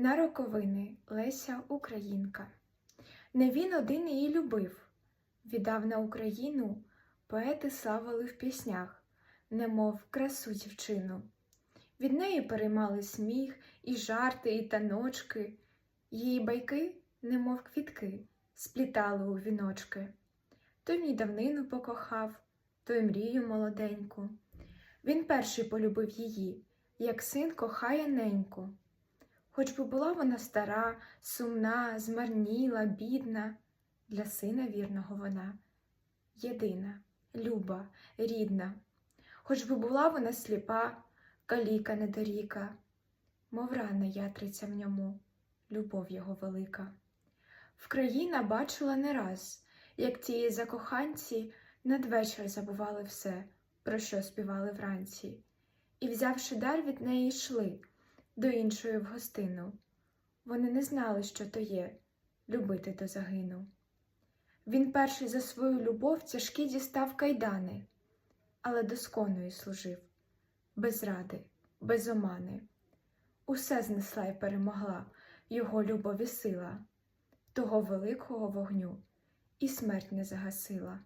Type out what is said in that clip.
На роковини Леся Українка. Не він один її любив, віддав на Україну, поети славили в піснях, немов красу дівчину. Від неї переймали сміх, і жарти, і таночки, її байки, немов квітки, сплітали у віночки. Той в ній давнину покохав, той мрію молоденьку. Він перший полюбив її, як син кохає неньку. Хоч би була вона стара, сумна, змарніла, бідна, для сина вірного вона єдина, люба, рідна. Хоч би була вона сліпа, каліка недоріка, мов рана ятриця в ньому, любов його велика. Вкраїна бачила не раз, як ті закоханці надвечір забували все, про що співали вранці, і, взявши дар від неї, йшли до іншої в гостину. Вони не знали, що то є любити до загину. Він перший за свою любов тяжкі дістав кайдани, але досконою служив, без ради, без омани. Усе знесла й перемогла його любові сила, того великого вогню, і смерть не загасила.